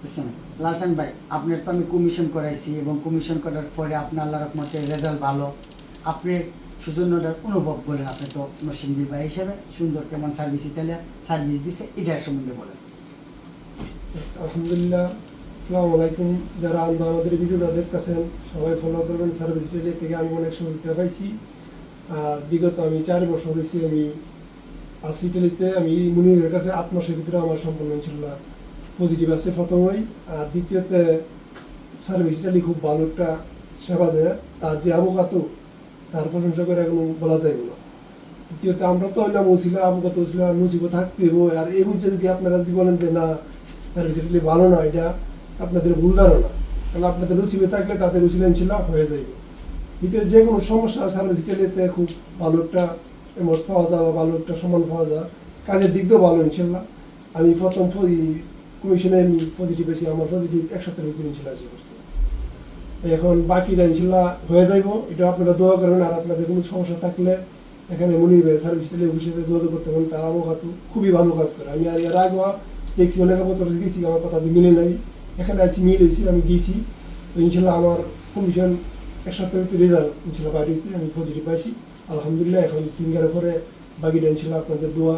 বুঝছেন লালচান ভাই, আপনার তো আমি কমিশন করাইছি এবং কমিশন করার পরে আপনার আল্লাহ রহমতে রেজাল্ট ভালো। আপনি সুজন্যটার অনুভব বলেন আপনি তো নসিমদি ভাই হিসেবে, সুন্দর কেমন সার্ভিস ইতালিয়া সার্ভিস দিছে, এটার সম্বন্ধে বলেন। আলহামদুলিল্লাহ, আসসালামু আলাইকুম। যারা আমরা আমাদের ভিডিওটা দেখতেছেন, সবাই ফলো করবেন সার্ভিস ডিটেল থেকে আমি অনেক সুবিধা পাইছি। আর বিগত আমি চার বছর হয়েছি আমি আশি টেলিতে আমি মুনিরের কাছে আট মাসের ভিতরে আমার সম্পূর্ণ ইনশাল্লাহ পজিটিভ আছে প্রথমেই, আর দ্বিতীয়তে সার্ভিস টেলি খুব ভালো একটা সেবা দেয়। তার যে অবগত তার প্রশংসা করে এখন বলা যায় না দ্বিতীয়ত, আমরা তো হইলাম ওসিলা অবগত ওসিলা নসিব থাকতে হইব। আর এই বুঝে যদি আপনারা যদি বলেন যে, না সার্ভিস রেটলি ভালো না, এটা আপনাদের ভুল ধারণা। কারণ আপনাদের রসিবে থাকলে তাদের রসিলা ইনশাল্লাহ হয়ে যাইবে। দ্বিতীয়, যে কোনো সমস্যা সার্ভিস রেটলিতে খুব ভালো একটা এমন পাওয়া যায় বা ভালো একটা সমান পাওয়া যায়। কাজের দিক দিয়েও ভালো ইনশাল্লাহ। আমি প্রথম কমিশনে আমি পজিটিভ পেয়েছি আমার পজিটিভ এক সপ্তাহের ভিতরে ইনশাল্লাহ এসে করছে। এখন বাকিটা ইনশাল্লাহ হয়ে যাইব। এটা আপনারা দোয়া করবেন, আর আপনাদের কোনো সমস্যা থাকলে এখানে মনির ভাই সার্ভিস টেলি অফিসে যোগাযোগ করতে পারেন, তার আবহাওয়া খুবই ভালো কাজ করে। আমি আর এর দেখছি, অনেক বছর গেছি, আমার কথা মিলে নাই। এখানে আছি হয়েছি আমি গেছি। তো ইনশাল্লাহ আমার কমিশন এক সপ্তাহের ভিতরে রেজাল্ট ইনশাল্লাহ বাইরেছি আমি পজিটিভ পাইছি। আলহামদুলিল্লাহ, এখন ফিঙ্গারের পরে বাকিটা ইনশাল্লাহ আপনাদের দোয়া,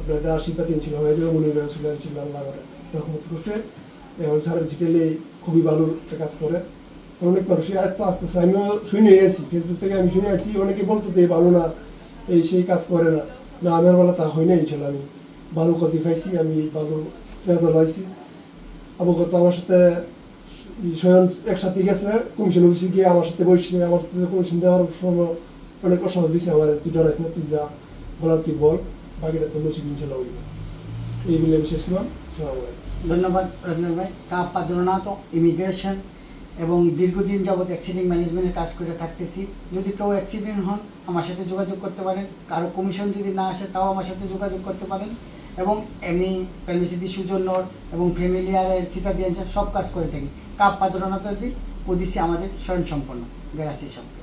আপনাদের আশীর্বাদ ইনশাল্লাহ হয়ে যাবে, মনির ভাই ইনশাল্লাহ আল্লাহ করে রহমত করতে এখন সার্ভিস টেলি খুবই ভালো একটা কাজ করে। অনেক মানুষই আস্তে আসতেছে। আমিও শুনে আছি ফেসবুক থেকে আমি শুনে আছি, অনেকে বলতো যে ভালো না, এই সেই কাজ করে না। না আমার বেলা তা হয় না ইনশাল্লাহ আমি ভালো কাজই পাইছি, আমি ভালো রেজাল্ট পাইছি। অবগত আমার সাথে স্বয়ং একসাথে গেছে কমিশন অফিসে গিয়ে আমার সাথে বসছে, আমার সাথে কমিশন দেওয়ার সময় অনেক অসহজ দিছে আমার, তুই ডরাইস না, তুই যা বলার তুই বল, বাকিটা তো নসিব ইনশাল্লাহ এই বলে আমি শেষ করলাম ধন্যবাদ রাজনাথ ভাই। কাপ পাদ্রনাথ ইমিগ্রেশন এবং দীর্ঘদিন যাবৎ অ্যাক্সিডেন্ট ম্যানেজমেন্টের কাজ করে থাকতেছি। যদি কেউ অ্যাক্সিডেন্ট হন, আমার সাথে যোগাযোগ করতে পারেন। কারও কমিশন যদি না আসে, তাও আমার সাথে যোগাযোগ করতে পারেন। এবং আমি প্যালমিসিদি সুজন্যর এবং ফ্যামিলিয়ারের চিতা দিয়েছেন সব কাজ করে থাকি। কাপ পাদ্রনাথ দিক পদিশি আমাদের স্বয়ংসম্পন্ন গ্রাসি সবকে।